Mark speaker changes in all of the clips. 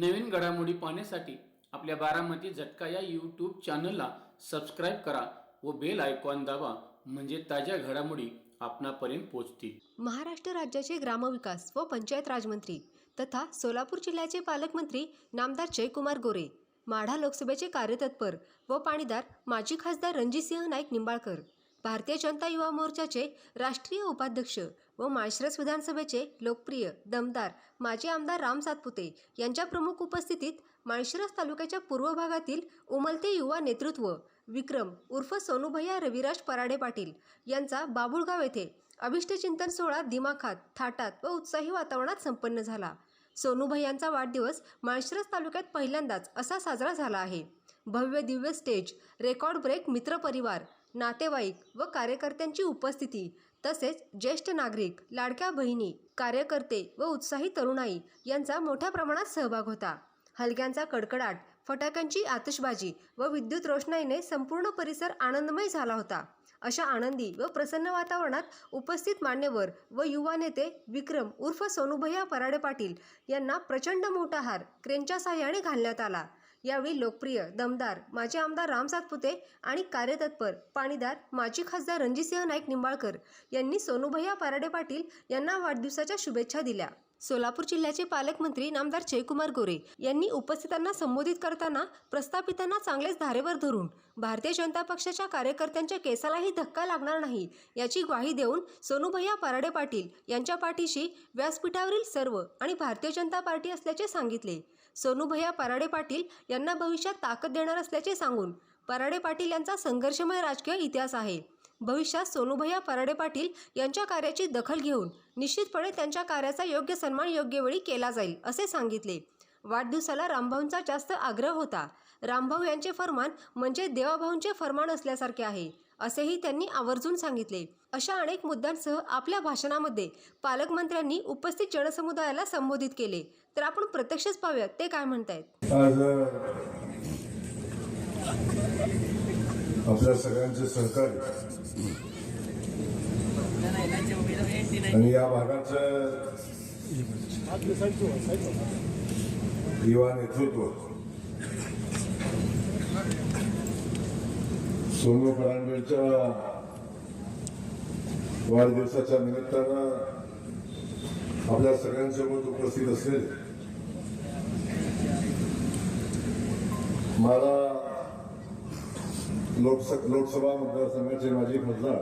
Speaker 1: नवीन घडामोडी पाहण्यासाठी आपल्या बारामती झटका या यूट्यूब चॅनलला सबस्क्राईब करा व बेल आयकॉन दाबा म्हणजे ताज्या घडामोडी आपणापर्यंत पोहोचतील.
Speaker 2: महाराष्ट्र राज्याचे ग्रामविकास व पंचायत राजमंत्री तथा सोलापूर जिल्ह्याचे पालकमंत्री नामदार जयकुमार गोरे माढा लोकसभेचे कार्यतत्पर व पाणीदार माजी खासदार रणजितसिंह नाईक निंबाळकर भारतीय जनता युवा मोर्चाचे राष्ट्रीय उपाध्यक्ष व माळशिरस विधानसभेचे लोकप्रिय दमदार माजी आमदार राम सातपुते यांच्या प्रमुख उपस्थितीत माळशिरस तालुक्याच्या पूर्व भागातील उमलते युवा नेतृत्व विक्रम उर्फ सोनूभैया रविराज पराडे पाटील यांचा बाबुळगाव येथे अभिष्टचिंतन सोहळा दिमाखात थाटात व उत्साही वातावरणात संपन्न झाला. सोनूभैयांचा वाढदिवस माळशिरस तालुक्यात पहिल्यांदाच असा साजरा झाला आहे. भव्य दिव्य स्टेज रेकॉर्ड ब्रेक मित्रपरिवार नातेवाईक व कार्यकर्त्यांची उपस्थिती तसेच ज्येष्ठ नागरिक लाडक्या बहिणी कार्यकर्ते व उत्साही तरुणाई यांचा मोठ्या प्रमाणात सहभाग होता. हलक्यांचा कडकडाट फटाक्यांची आतषबाजी व विद्युत रोषणाईने संपूर्ण परिसर आनंदमय झाला होता. अशा आनंदी व प्रसन्न वातावरणात उपस्थित मान्यवर व युवा नेते विक्रम उर्फ सोनूभैया पराडे पाटील यांना प्रचंड मोठा हार क्रेनच्या साह्याने घालण्यात आला. यावेळी लोकप्रिय दमदार माजी आमदार राम सातपुते आणि कार्यतत्पर पाणीदार माजी खासदार रणजितसिंह नाईक निंबाळकर यांनी सोनूभैया पराडे पाटील यांना वाढदिवसाच्या शुभेच्छा दिल्या. सोलापूर जिल्ह्याचे पालकमंत्री नामदार जयकुमार गोरे यांनी उपस्थितांना संबोधित करताना प्रस्थापितांना चांगलेच धारेवर धरून भारतीय जनता पक्षाच्या कार्यकर्त्यांच्या केसालाही धक्का लागणार नाही याची ग्वाही देऊन सोनूभैया पराडे पाटील यांच्या पाठीशी व्यासपीठावरील सर्व आणि भारतीय जनता पार्टी असल्याचे सांगितले. सोनूभैया पराडे पाटील यांना भविष्यात ताकद देणार असल्याचे सांगून पराडे पाटील यांचा संघर्षमय राजकीय इतिहास आहे. भविष्यात सोनूभैया पराडे पाटील यांच्या कार्याची दखल घेऊन निश्चितपणे त्यांच्या कार्याचा योग्य सन्मान योग्य वेळी केला जाईल असे सांगितले. वाढदिवसाला रामभाऊंचा जास्त आग्रह होता. रामभाऊ यांचे फरमान म्हणजे देवाभाऊंचे फरमान असल्यासारखे आहे असेही त्यांनी आवर्जून सांगितले. अशा अनेक मुद्द्यांसह आपल्या भाषणामध्ये पालकमंत्र्यांनी उपस्थित जनसमुदायाला संबोधित केले. तर आपण प्रत्यक्षच पाहूयात ते काय म्हणतायत?
Speaker 3: आज आपल्या सगळ्यांचे सहकार्य आणि या भागाचं युवा नेतृत्व सोनू फरांडेच्या वाढदिवसाच्या निमित्तानं आपल्या सगळ्यांसोबत उपस्थित असलेले मला लोकस लोकसभा मतदारसंघाचे माजी खासदार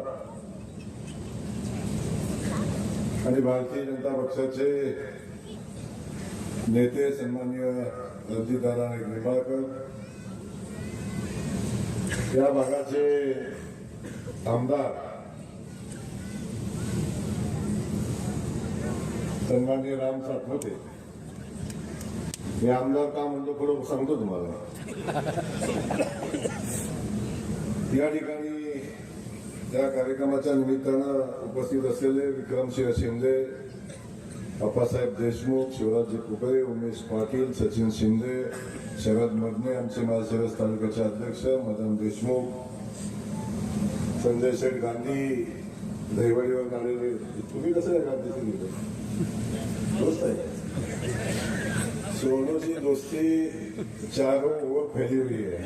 Speaker 3: आणि भारतीय जनता पक्षाचे नेते सन्माननीय रणजितदादा निंबाळकर. या भागाचे आमदार सन्माननीय राम सातपुते. मी आमदार का म्हणतो थोडं सांगतो तुम्हाला. या ठिकाणी त्या कार्यक्रमाच्या निमित्तानं उपस्थित असलेले विक्रमसिंह शिंदे अप्पासाहेब देशमुख शिवराजजी कुकरे उमेश पाटील सचिन शिंदे शरद मदने आमचे माळशिरस तालुक्याचे अध्यक्ष मदन देशमुख संजय शेठ गांधी दहिवडीवर आलेले तुम्ही कसं काय गांधी दोस्त आहे सोनू की दोस्ती चारों ओर फैली हुई है।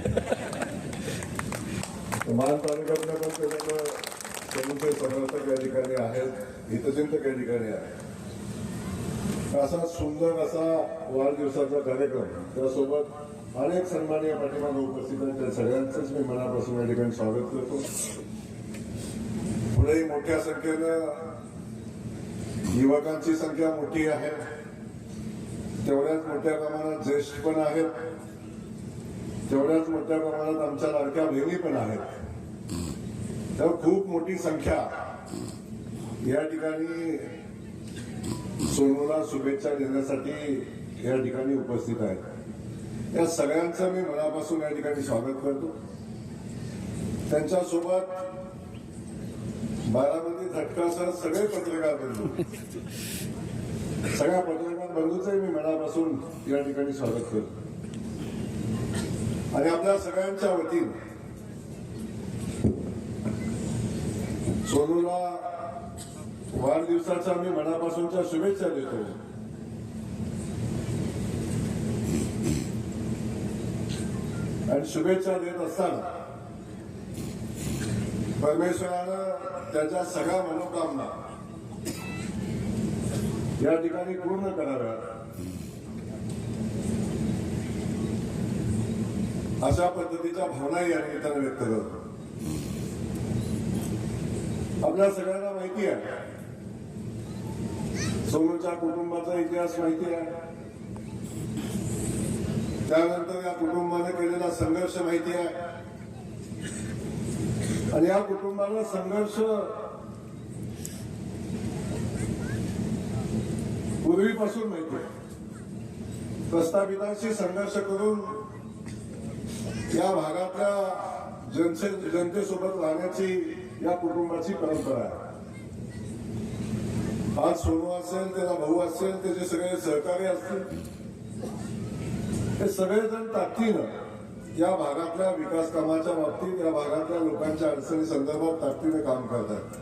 Speaker 3: मान तालुक्यातल्या पण त्याच्यामुळे सोनूचे समर्थक या ठिकाणी आहेत हितचिंतक या ठिकाणी आहेत असा सुंदर असा वाढदिवसाचा कार्यक्रम त्यासोबत अनेक सन्मानीय पाठिंबा उपस्थित आहेत. त्या सगळ्यांचंच मी मनापासून या ठिकाणी स्वागत करतो. पुढेही मोठ्या संख्येनं युवकांची संख्या मोठी आहे. तेवढ्याच मोठ्या प्रमाणात ज्येष्ठ पण आहेत तेवढ्याच मोठ्या प्रमाणात आमच्या लाडक्या बहिणी पण आहेत तर खूप मोठी संख्या या ठिकाणी सोनूला शुभेच्छा देण्यासाठी या ठिकाणी उपस्थित आहेत. या सगळ्यांचं मी मनापासून या ठिकाणी स्वागत करतो. त्यांच्यासोबत बारामती झटकासह सगळे पत्रकार बंधू. सगळ्या पत्रकार बंधूचंही मी मनापासून या ठिकाणी स्वागत करतो आणि आपल्या सगळ्यांच्या वतीने सोनूला वाढदिवसाच्या मी मनापासूनच्या शुभेच्छा देतो. आणि शुभेच्छा देत असताना परमेश्वरानं त्याच्या सगळ्या मनोकामना या ठिकाणी पूर्ण कराव्या अशा पद्धतीच्या भावनाही या निमित्तानं व्यक्त करतो. आपल्या सगळ्यांना माहिती आहे. सोनूच्या कुटुंबाचा इतिहास माहिती आहे. त्यानंतर या कुटुंबाने केलेला संघर्ष माहिती आहे. आणि या कुटुंबाला संघर्ष पूर्वीपासून माहिती आहे. प्रस्थापितांशी संघर्ष करून या भागातल्या जनसे जनतेसोबत राहण्याची या कुटुंबाची परंपरा आहे. आज सोनू असेल त्याला भाऊ असेल त्याचे सगळे सहकारी असतील हे सगळेजण ताकदीनं या भागातल्या विकास कामाच्या बाबतीत या भागातल्या लोकांच्या अडचणी संदर्भात ताकदीनं काम करतात.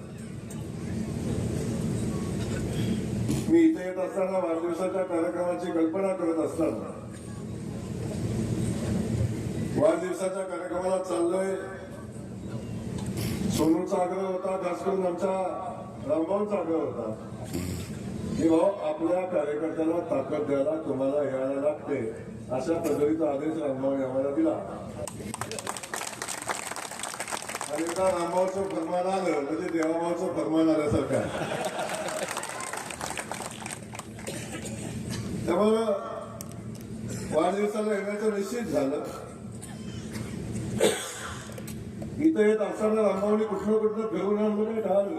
Speaker 3: मी इथे येत असताना वाढदिवसाच्या कार्यक्रमाची कल्पना करत असताना वाढदिवसाच्या कार्यक्रमाला चाललोय. सोनूचा आग्रह होता खास करून आमच्या रामभाऊचा आग्रह होता की भाऊ आपल्या कार्यकर्त्याला ताकद द्यायला तुम्हाला यायला लागते. अशा पद्धतीचा आदेश रामभाऊ आम्हाला दिला. आणि एकदा रामभाऊचं फरमान आलं म्हणजे देवाभाऊचं फरमान आल्यासारखं त्यामुळं वाढदिवसाला येण्याचं निश्चित झालं. इथं येत असताना रामभाऊने कुठलं कुठलं फिरून आणलं काही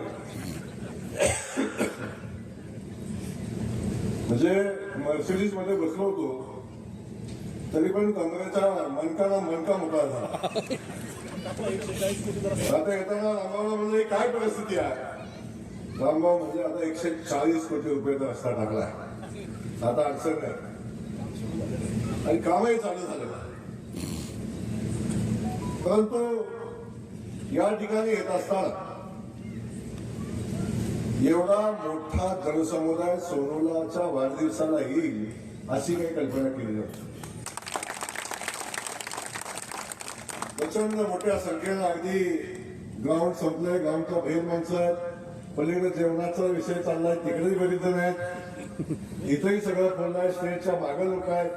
Speaker 3: म्हणजे मर्सिडीजमध्ये बसलो होतो तरी पण काँग्रेसचा मनकाना मनका मोठा झाला. आता येताना रामभाऊला म्हणजे काय परिस्थिती आहे? रामबाव म्हणजे आता एकशे चाळीस कोटी रुपये रस्ता टाकलाय आता अडचण नाही. आणि कामही चालू झालं परंतु या ठिकाणी येत असताना एवढा मोठा जनसमुदाय सोनोलाच्या वाढदिवसाला येईल अशी काही कल्पना केली नव्हती प्रचंड मोठ्या संख्येनं अगदी ग्राउंड संपलंय. ग्राउंडच्या बाहेर माणसं आहेत. पलीकडे जेवणाचा विषय चाललाय. तिकडेही बरीच नाहीत आहेत. इथंही सगळं फोडलंय स्टेजच्या मागे लोक आहेत.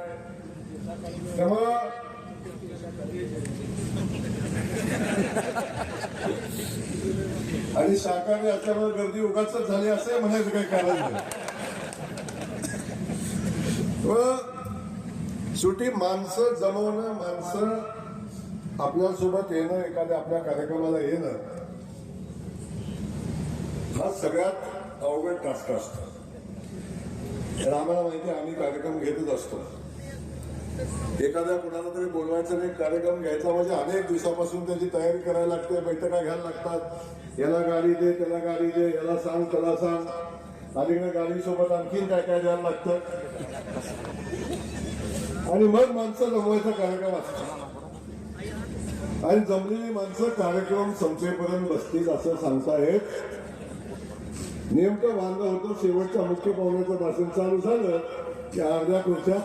Speaker 3: त्यामुळं आणि शाकाहारी असल्यामुळे गर्दी उगाच झाली असं म्हणायचं काही कारण नाही. व शेवटी माणसं जमवणं माणसं आपल्यासोबत येणं एखाद्या आपल्या कार्यक्रमाला येणं हा सगळ्यात अवघड टास्क असतो. तर आम्हाला माहिती आम्ही कार्यक्रम घेतच असतो. एखाद्या कुणाला तरी बोलवायचं नाही कार्यक्रम घ्यायचा म्हणजे अनेक दिवसापासून त्याची तयारी करायला लागते बैठका घ्यायला लागतात. याला गाडी दे त्याला गाडी दे याला सांग त्याला सांग. अलीकडे गाडीसोबत आणखीन काय काय द्यायला लागतं? आणि मग माणसं जमवायचा कार्यक्रम असतो. आणि जमलेली माणसं कार्यक्रम संपेपर्यंत बसतील असं सांगता येत नेमकं वांदा होतं शेवटच्या मुख्य पाहुण्याचं भाषण चालू झालं की अर्ध्या खुर्च्या.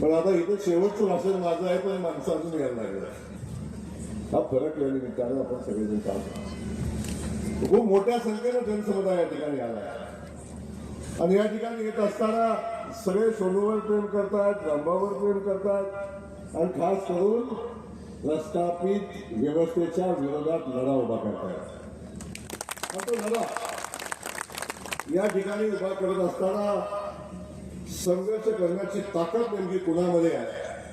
Speaker 3: पण आता इथं शेवटचं भाषण माझं आहे पण माणसं अजून यायला लागलं. हा फरक या निमित्तानं आपण सगळेजण चालतो खूप मोठ्या संख्येनं जनसमुदाय या ठिकाणी आला आणि या ठिकाणी येत असताना सगळे सोनूवर प्रेम करतात रामभावर प्रेम करतात. आणि खास करून रस्तापित व्यवस्थेच्या विरोधात लढा उभा करतात. या ठिकाणी उभा करत असताना संघर्ष करण्याची ताकद नेमकी कुणामध्ये आहे?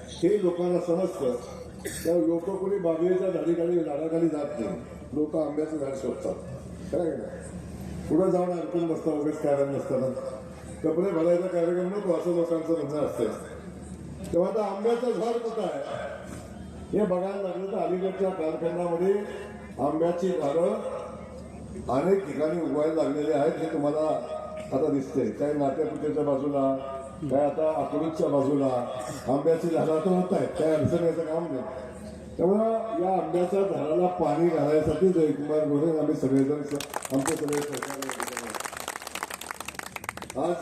Speaker 3: हे लोकांना समजतं. त्या लोक कोणी बागेच्या झाडीखाली झाडाखाली जात नाही. लोक आंब्याचं झाड शोधतात. काय नाही? पुढे जाऊन अडकून बसता वगैरे कारण नसताना. कपडे भरायचा कार्यक्रम नको असं लोकांचं म्हणणं असतं. तेव्हा आता आंब्याचं झाड कुठं आहे? हे बघायला लागलं तर अलीकडच्या कारखान्यामध्ये आंब्याची झाडं अनेक ठिकाणी उगवायला लागलेले आहेत हे तुम्हाला आता दिसतंय. काय नाट्यपुतेच्या बाजूला काय आता अकलूजच्या बाजूला आंब्याची झाडं आता होत आहेत. काय अडचण याचं काम नाही. त्यामुळं या आंब्याच्या झाडाला पाणी घालायसाठी जयकुमार गोरे आम्ही सगळेजण आमचे सगळे सरकार आज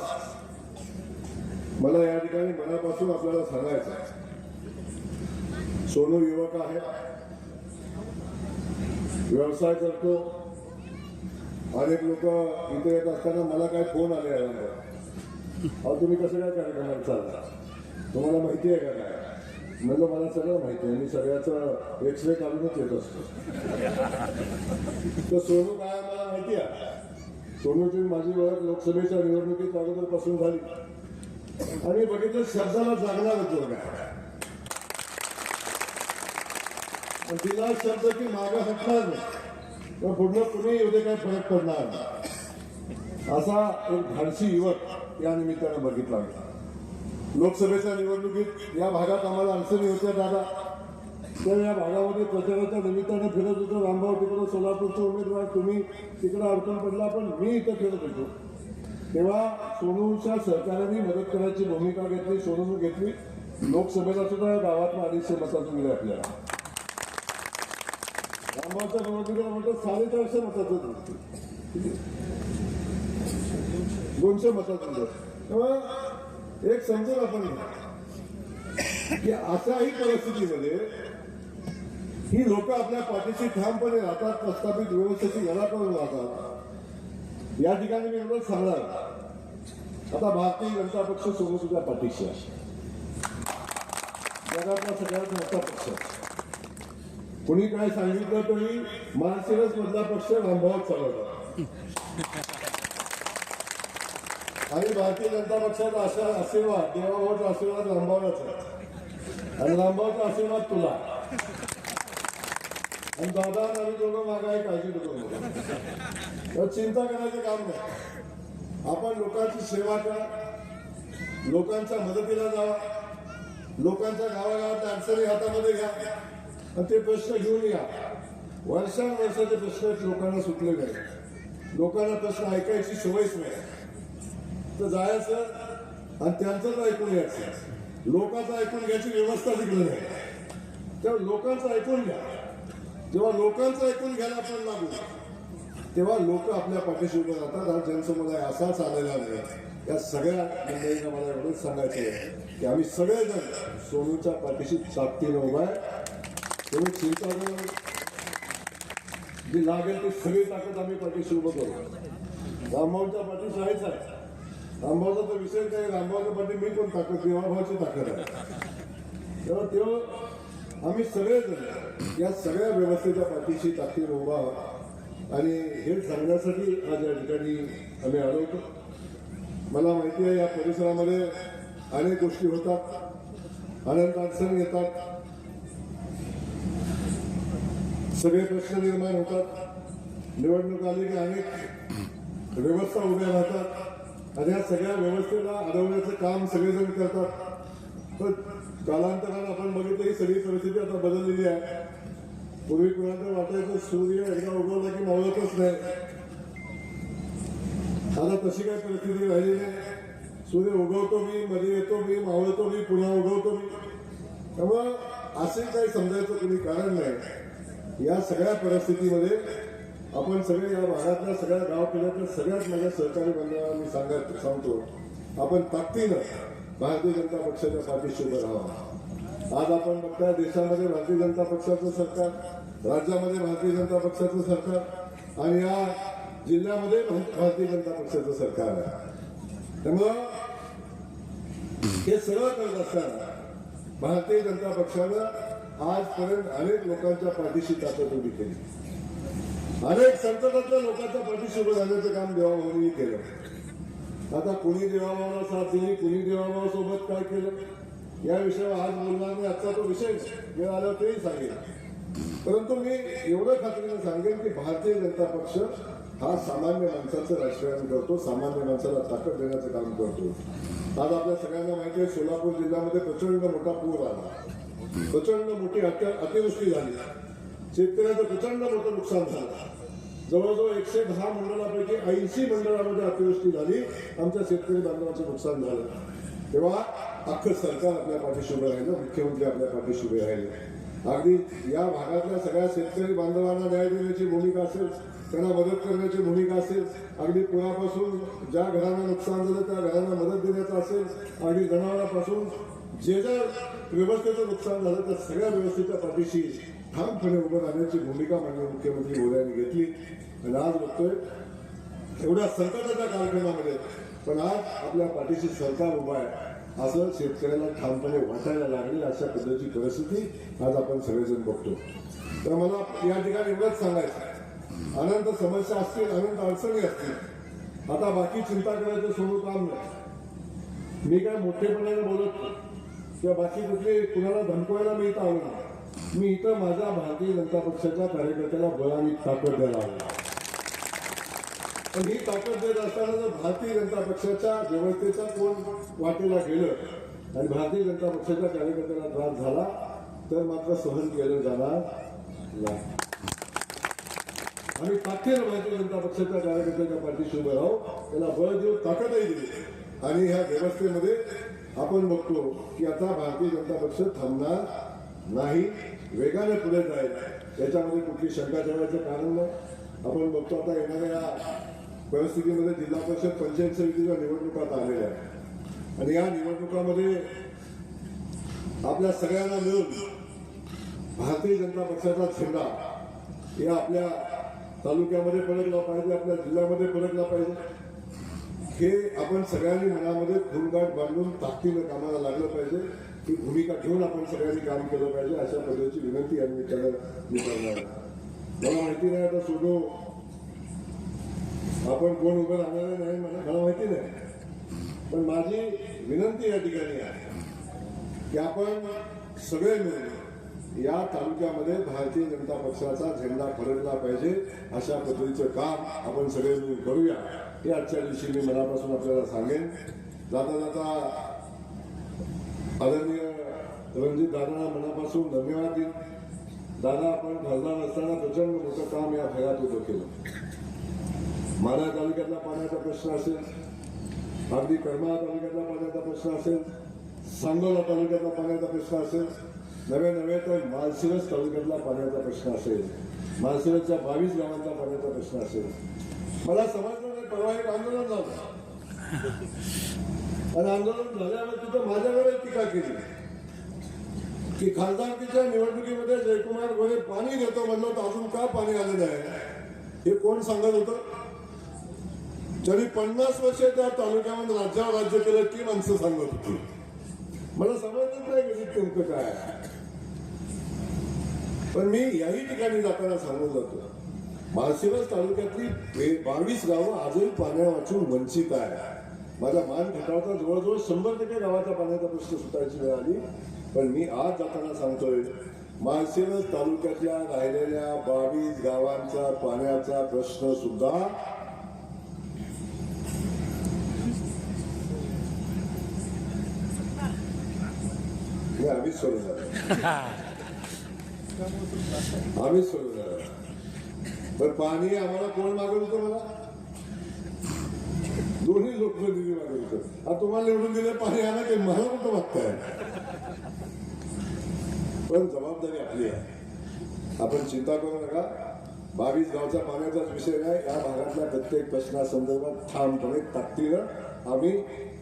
Speaker 3: मला या ठिकाणी मनापासून आपल्याला सांगायचं आहे. सोनू युवक आहे. व्यवसाय करतो. अनेक लोक इथे येत असताना मला काय फोन आले आहे अहो तुम्ही कसं काय कार्यक्रमाला चालला? तुम्हाला माहिती आहे का काय? म्हणजे मला सगळं माहिती आहे. मी सगळ्याचं एक्सरे काढूनच येत असतो. तर सोनू काय मला माहिती आहे? सोनूची माझी ओळख लोकसभेच्या निवडणुकीत अगोदरपासून झाली. आणि बघितलं शब्दाला जागणार होतो काय पण तिला शब्द की मागं हटणार नाही. तर पुढलं कुणी येऊ काय फरक पडणार असा एक धाडसी युवक या निमित्तानं बघितला होता लोकसभेच्या निवडणुकीत या भागात आम्हाला अडचणी होत्या दादा. तर या भागामध्ये प्रचाराच्या निमित्तानं फिरत होतो. रामभाऊ तिकडं सोलापूरचे उमेदवार तुम्ही तिकडं अडचण पडला पण मी इथं फिरत होतो. तेव्हा सोनूच्या सरकारने मदत करायची भूमिका घेतली सोनून घेतली. लोकसभेला सुद्धा या गावातनं अडीचशे मतातून दिले आपल्याला आंबाचा निवडणुकीला म्हटलं साडेचारशे मतातून दिली. दोनशे मतातून दिलं तेव्हा एक समजून आपण की अशाही परिस्थितीमध्ये ही लोक आपल्या पाठीशी ठामपणे राहतात प्रस्थापित व्यवस्थेची गळा करून राहतात. या ठिकाणी मी एवढंच सांगणार. आता भारतीय जनता पक्ष सोडून सुद्धा पाठीशी आहे. जगातला सगळ्यात मोठा पक्ष कुणी काय सांगितलं तरी मानसिरस मधला पक्ष रामभाव चालवतात आणि भारतीय जनता पक्षाचा असा आशीर्वाद देवाभावाचा आशीर्वाद रामभावलाच आणि रामभावचा आशीर्वाद तुला. आणि दादा आणि आम्ही दोघं मागाय काळजी नको. करू. चिंता करायचं काम नाही. आपण लोकांची सेवा करा. लोकांच्या मदतीला जावा लोकांच्या गावागावात अडचणी हातामध्ये घ्या. ते प्रश्न घेऊन या. वर्षानुवर्षाचे प्रश्न लोकांना सुटले नाही. लोकांना प्रश्न ऐकायची सवयच नाही. तर जायचं आणि त्यांचंच ऐकून घ्यायचं. लोकांचं ऐकून घ्यायची व्यवस्था तिकडे नाही. तेव्हा लोकांचं ऐकून घ्या. जेव्हा लोकांचं ऐकून घ्यायला आपण लागू तेव्हा लोक आपल्या पाठीशी उभे राहतात हा जनसमुदाय असाच आलेला नाही. या सगळ्या मंडळींना मला एवढंच सांगायचं आहे की आम्ही सगळेजण सोनूच्या पाठीशी ताकदीनं उभा आहे. तुम्ही चिंता जी लागेल ती सगळी ताकद आम्ही पाठीशी उभं करू. रामभाऊच्या पाठीशी आहेच आहे. रामभाऊचा तर विषय काय रामभाऊच्या पाठी मी पण ताकद देवाभावाची ताकद आहे. तेव्हा तेव्हा आम्ही सगळेजण या सगळ्या व्यवस्थेच्या पाठीशी ताकदीनं उभा आणि हे सांगण्यासाठी आज या ठिकाणी आम्ही आलो होतो. मला माहिती आहे या परिसरामध्ये अनेक गोष्टी होतात. अनेक अडचणी येतात. सगळे प्रश्न निर्माण होतात. निवडणूक आली की अनेक व्यवस्था उभ्या राहतात. आणि या सगळ्या व्यवस्थेला अडवण्याचं काम सगळेजण करतात. पण कालांतरानं आपण बघितलं ही सगळी परिस्थिती आता बदललेली आहे. पूर्वी कुणाला वाटायचं सूर्य एकदा उगवला की मावळतच नाही. आता तशी काय परिस्थिती राहिली नाही. सूर्य उगवतो मी मध्ये येतो मी मावळतो मी पुन्हा उगवतो मी. त्यामुळं असे काही समजायचं कुणी कारण नाही. या सगळ्या परिस्थितीमध्ये आपण सगळे या भागातल्या सगळ्या गाव सगळ्याच सगळ्यात माझ्या सहकारी बंधूंना मी सांगत सांगतो आपण ताकदीनं भारतीय जनता पक्षाच्या पाठीशी उभं राहावं. आज आपण बघताय देशामध्ये भारतीय जनता पक्षाचं सरकार राज्यामध्ये भारतीय जनता पक्षाचं सरकार आणि या जिल्ह्यामध्ये भारतीय जनता पक्षाचं सरकार आहे. त्यामुळं हे सगळं करत असताना भारतीय जनता पक्षानं आजपर्यंत अनेक लोकांच्या पाठीशी ताकद उभी केली. अनेक संकटातल्या लोकांच्या पाठीशी उभं झाल्याचं काम देवाभाऊनी केलं. आता कुणी देवाभावाला साथ दिली कुणी देवाभावासोबत काय केलं? या विषयावर आज बोलणार मी आजचा तो विषय वेळ आला तेही सांगेल परंतु मी एवढं खात्रीनं सांगेन की भारतीय जनता पक्ष हा सामान्य माणसाचं राजकारण करतो सामान्य माणसाला ताकद देण्याचं काम करतो. आज आपल्या सगळ्यांना माहिती आहे सोलापूर जिल्ह्यामध्ये प्रचंड मोठा पूर आला. प्रचंड मोठी अत्या अतिवृष्टी झाली. शेतकऱ्याचं प्रचंड मोठं नुकसान झालं. जवळजवळ एकशे दहा मंडळापैकी ऐंशी मंडळामध्ये अतिवृष्टी झाली. आमच्या शेतकरी बांधवाचं नुकसान झालं. तेव्हा अख्खं सरकार आपल्या पाठीशी उभं राहिलं. मुख्यमंत्री आपल्या पाठीशी उभे राहिले. अगदी या भागातल्या सगळ्या शेतकरी बांधवांना न्याय देण्याची भूमिका असेल त्यांना मदत करण्याची भूमिका असेल अगदी पुरापासून ज्या घरांना नुकसान झालं त्या घरांना मदत देण्याचं असेल अगदी जनावरांपासून जे जर व्यवस्थेचं नुकसान झालं तर सगळ्या व्यवस्थेच्या पाठीशी ठामपणे उभं राहण्याची भूमिका माननीय मुख्यमंत्री मोदयांनी घेतली. आणि आज बघतोय एवढ्या संकटाच्या कार्यक्रमामध्ये पण आज आपल्या पाठीशी सरकार उभा आहे. असं शेतकऱ्याला ठामपणे वाटायला लागेल अशा पद्धतीची परिस्थिती आज आपण सगळेजण बघतो. तर मला या ठिकाणी एवढंच सांगायचं अनंत समस्या असतील अनंत अडचणी असतील. आता बाकी चिंता करायचं सोडून काम नाही. मी काय मोठेपणाने बोलत नाही. किंवा बाकी कुठले कुणाला धमकवायला मी इथं आलो नाही. मी इथं माझ्या भारतीय जनता पक्षाच्या कार्यकर्त्याला बळ ताकद द्यायला आलो पण ही ताकद देत असताना जर भारतीय जनता पक्षाच्या व्यवस्थेचा कोण वाटेला गेलं आणि भारतीय जनता पक्षाच्या कार्यकर्त्याला त्रास झाला तर मात्र सहन केलं जाणार नाही. आम्ही ताकदीनं भारतीय जनता पक्षाच्या कार्यकर्त्याच्या पाठीशी उभे राहू त्याला बळ देऊ ताकदही दिली. आणि ह्या व्यवस्थेमध्ये आपण बघतो की आता भारतीय जनता पक्ष थांबणार नाही वेगाने पुढे जाईल. याच्यामध्ये कुठली शंका ठेवायचं कारण नाही. आपण बघतो आता येणाऱ्या परिस्थितीमध्ये जिल्हा परिषद पंचायत समितीच्या निवडणुका आलेल्या आहेत. आणि या निवडणुकामध्ये आपल्या सगळ्यांना मिळून भारतीय जनता पक्षाचा झेंडा या आपल्या तालुक्यामध्ये पडकला पाहिजे आपल्या जिल्ह्यामध्ये पडकला पाहिजे. हे आपण सगळ्यांनी मनामध्ये खूनगाठ बांधून ताकदीनं कामाला लागलं पाहिजे. ही भूमिका घेऊन आपण सगळ्यांनी काम केलं पाहिजे अशा पद्धतीची विनंती या निमित्तानं मी करणार मला माहिती नाही आता सोडू आपण कोण उभं राहणार नाही मला मला माहिती नाही. पण माझी विनंती या ठिकाणी आहे की आपण सगळे मिळून या तालुक्यामध्ये भारतीय जनता पक्षाचा झेंडा फरकला पाहिजे अशा पद्धतीचं काम आपण सगळे मिळून करूया. हे आजच्या दिवशी मी मनापासून आपल्याला सांगेन. जाता जाता आदरणीय रणजित दादांना मनापासून धन्यवाद देईन. दादा आपण खासदार असताना प्रचंड मोठं काम या भागात उभं केलं. माना तालुक्यातला पाण्याचा प्रश्न असेल अगदी करमाळा तालुक्यातला पाण्याचा प्रश्न असेल सांगोला तालुक्यातला पाण्याचा प्रश्न असेल नव्हे नव्हे तर माळशिरस तालुक्यातला पाण्याचा प्रश्न असेल माळशिरसच्या बावीस गावांचा पाण्याचा प्रश्न असेल. मला समजलं आंदोलन झालं. आणि आंदोलन झाल्यावर तिथं माझ्याकडे टीका केली. की खासदारकीच्या निवडणुकीमध्ये जयकुमार गोरे पाणी देतो म्हणलं तर अजून का पाणी आलेलं आहे? हे कोण सांगत होतं? तरी पन्नास वर्ष त्या तालुक्यामध्ये राज्यावर राज्य केलं ती माणसं सांगत होती. मला समजत नाही की नेमकं काय पण मी याही ठिकाणी जाताना सांगून जातो माळशिरस तालुक्यातली बावीस गावं आजही पाण्या वाचून वंचित आहे माझ्या मान खटावता जवळजवळ शंभर टक्के गावाच्या पाण्याचा प्रश्न सुटायची वेळ आली. पण मी आज जाताना सांगतोय माळशिरस तालुक्यातल्या राहिलेल्या बावीस गावांचा पाण्याचा प्रश्न सुद्धा आम्हीच सोडवणार आम्हीच सोडवणार पण पाणी आम्हाला कोण मागवलं होतं मला? दोन्ही लोकप्रतिनिधी मागवलं होतं. आता तुम्हाला निवडून दिलं पाणी आलं की मला कुठं मागताय पण जबाबदारी आपली आहे. आपण चिंता करू नका. बावीस गावच्या पाण्याचाच विषय नाही. या भागातल्या प्रत्येक प्रश्नासंदर्भात ठामपणे ताकदीनं आम्ही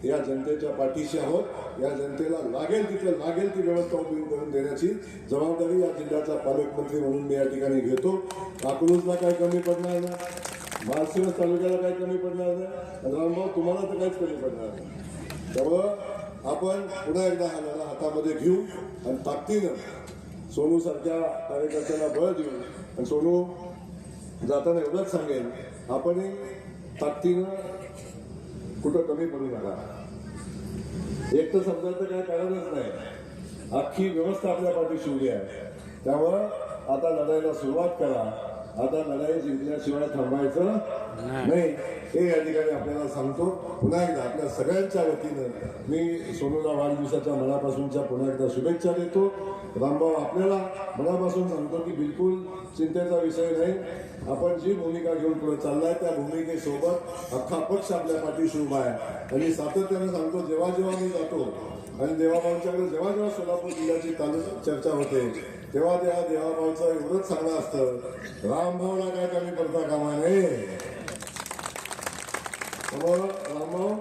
Speaker 3: या जनतेच्या पाठीशी आहोत. या जनतेला लागेल तिथे लागेल ती व्यवस्था उभी करून देण्याची जबाबदारी या जिल्ह्याचा पालकमंत्री म्हणून मी या ठिकाणी घेतो. अकलूजला काय कमी पडणार नाही. माळशिरस तालुक्याला काही कमी पडणार नाही. आणि रामभाऊ तुम्हाला तर काहीच कमी पडणार नाही. त्यामुळं आपण पुन्हा एकदा हा लढा हातामध्ये घेऊ आणि ताकदीनं सोनू सारख्या कार्यकर्त्यांना बळ देऊ. आणि सोनू जाताना एवढंच सांगेन आपणही ताकदीनं कुठं कमी पडू नका. एकटं समजायचं काय कारणच नाही. अख्खी व्यवस्था आपल्या पाठीशी उभी आहे. त्यामुळं आता लढाईला सुरुवात करा. आता लढाई जिंकल्याशिवाय थांबायचं नाही. हे या ठिकाणी आपल्याला सांगतो. पुन्हा एकदा आपल्या सगळ्यांच्या वतीनं मी सोनूला वाढदिवसाच्या मनापासूनच्या पुन्हा एकदा शुभेच्छा देतो. रामभाऊ आपल्याला मनापासून सांगतो की बिलकुल चिंतेचा विषय नाही. आपण जी भूमिका घेऊन पुढे चाललाय त्या भूमिकेसोबत अख्खा पक्ष आपल्या पाठीशी उभा आहे. आणि सातत्याने सांगतो जेव्हा जेव्हा मी जातो आणि देवाभाऊच्याकडे जेव्हा जेव्हा सोलापूर जिल्ह्याची तालुका चर्चा होते तेव्हा त्या देवाभाऊचं एवढंच सांगणं असतं रामभाऊला काय कमी पडता कामा नये? त्यामुळं रामभाऊ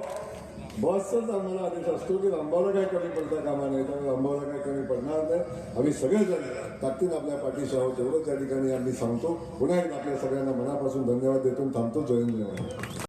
Speaker 3: बसचाच आम्हाला आदेश असतो की रामभाऊला काय कमी पडता कामा नाही त्यामुळे रामभाऊला काय कमी पडणार नाही. आम्ही सगळेजण ताकदीनं आपल्या पाठीशी आहोत एवढंच त्या ठिकाणी आम्ही सांगतो. पुन्हा एकदा आपल्या सगळ्यांना मनापासून धन्यवाद देतो थांबतो. जय